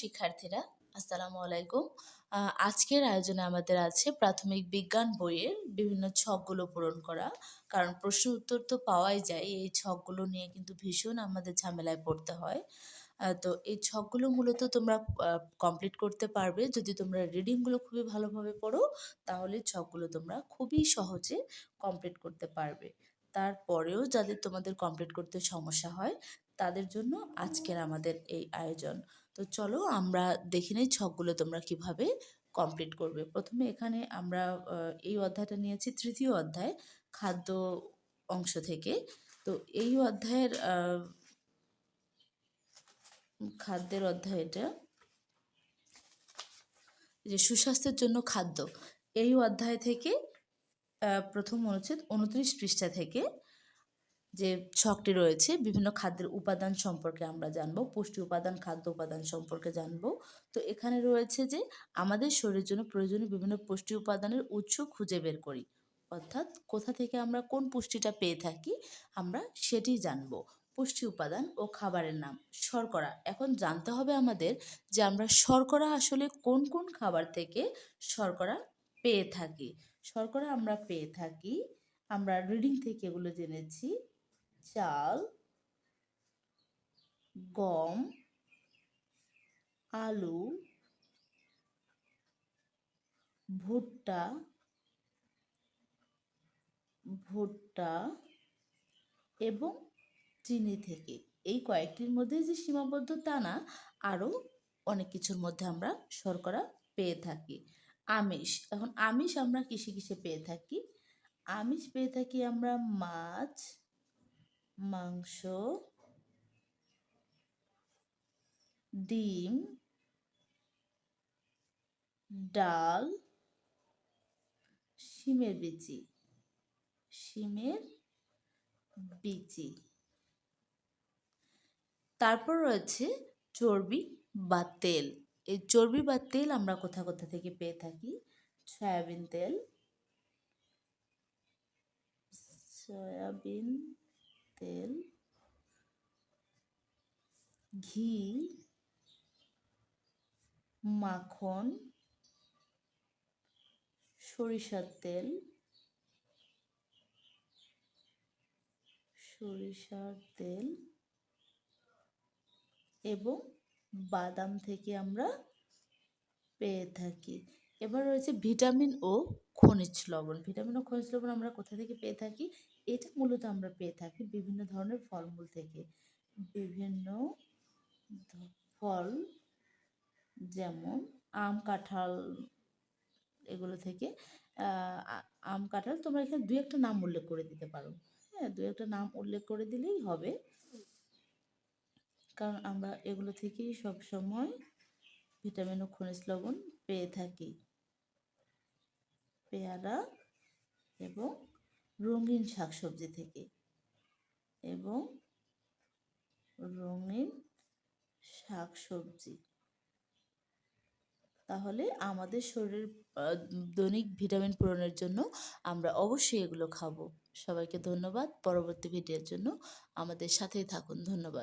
শিক্ষার্থীরা, আসসালামু আলাইকুম। আজকের আয়োজনে আমাদের আছে প্রাথমিক বিজ্ঞান বইয়ের বিভিন্ন ছকগুলো পূরণ করা। কারণ প্রশ্ন উত্তর তো পাওয়াই যায়, এই ছকগুলো নিয়ে কিন্তু ভীষণ আমাদের ঝামেলায় পড়তে হয়। তো এই ছকগুলো মূলত তোমরা কমপ্লিট করতে পারবে। যদি তোমরা রিডিংগুলো খুবই ভালোভাবে পড়ো, তাহলে ছকগুলো তোমরা খুবই সহজে কমপ্লিট করতে পারবে। তারপরেও যাদের তোমাদের কমপ্লিট করতে সমস্যা হয়, তাদের জন্য আজকের আমাদের এই আয়োজন। তো চলো আমরা দেখে নেই ছকগুলো তোমরা কীভাবে কমপ্লিট করবে। প্রথমে এখানে আমরা এই অধ্যায়টা নিয়েছি, তৃতীয় অধ্যায়, খাদ্য অংশ থেকে। তো এই অধ্যায়ের খাদ্যের অধ্যায় এটা। যে সুস্বাস্থ্যের জন্য খাদ্য, এই অধ্যায় থেকে প্রথম অনুচ্ছেদ উনত্রিশ পৃষ্ঠা থেকে যে ছকটি রয়েছে, বিভিন্ন খাদ্যের উপাদান সম্পর্কে আমরা জানব, পুষ্টি উপাদান, খাদ্য উপাদান সম্পর্কে জানব। তো এখানে রয়েছে যে, আমাদের শরীরের জন্য প্রয়োজনীয় বিভিন্ন পুষ্টি উপাদানের উৎস খুঁজে বের করি। অর্থাৎ কোথা থেকে আমরা কোন পুষ্টিটা পেয়ে থাকি, আমরা সেটি জানব। পুষ্টি উপাদান ও খাবারের নাম, শর্করা। এখন জানতে হবে আমাদের যে, আমরা শর্করা আসলে কোন কোন খাবার থেকে শর্করা পেয়ে থাকি। শর্করা আমরা পেয়ে থাকি, আমরা রিডিং থেকে এগুলো জেনেছি। চাল, গম, আলু, ভুট্টা ভুট্টা এবং চিনি থেকে। এই কয়েকটির মধ্যে যে সীমাবদ্ধ তা না, আরও অনেক কিছুর মধ্যে আমরা শর্করা পেয়ে থাকি। আমিষ, এখন আমিষ আমরা কিসে কিসে পেয়ে থাকি? আমিষ পেয়ে থাকি আমরা মাছ মাংস, ডিম, ডাল, শিমের বিচি শিমের বিচি। তারপর রয়েছে চর্বি বা তেল। এই চর্বি বা তেল আমরা কোথা কোথা থেকে পেয়ে থাকি? সয়াবিন তেল, সয়াবিন তেল, ঘি, মাখন, সরিষার তেল সরিষার তেল এবং বাদাম থেকে আমরা পেয়ে থাকি। এবার রয়েছে ভিটামিন ও খনিজ লবণ। ভিটামিন ও খনিজ লবণ আমরা কোথা থেকে পেয়ে থাকি? এটা মূলত আমরা পেয়ে থাকি বিভিন্ন ধরনের ফলমূল থেকে। বিভিন্ন ফল যেমন আম, কাঁঠাল এগুলো থেকে আম, কাঁঠাল তোমরা এখানে দু একটা নাম উল্লেখ করে দিতে পারো। হ্যাঁ দু একটা নাম উল্লেখ করে দিলেই হবে। কারণ আমরা এগুলো থেকেই সব সময় ভিটামিন ও খনিজ লবণ পেয়ে থাকি। পেয়ারা এবং রঙিন শাকসবজি থেকে এবং রঙিন শাকসবজি। তাহলে আমাদের শরীরের দৈনিক ভিটামিন পূরণের জন্য আমরা অবশ্যই এগুলো খাব। সবাইকে ধন্যবাদ। পরবর্তী ভিডিওর জন্য আমাদের সাথেই থাকুন। ধন্যবাদ।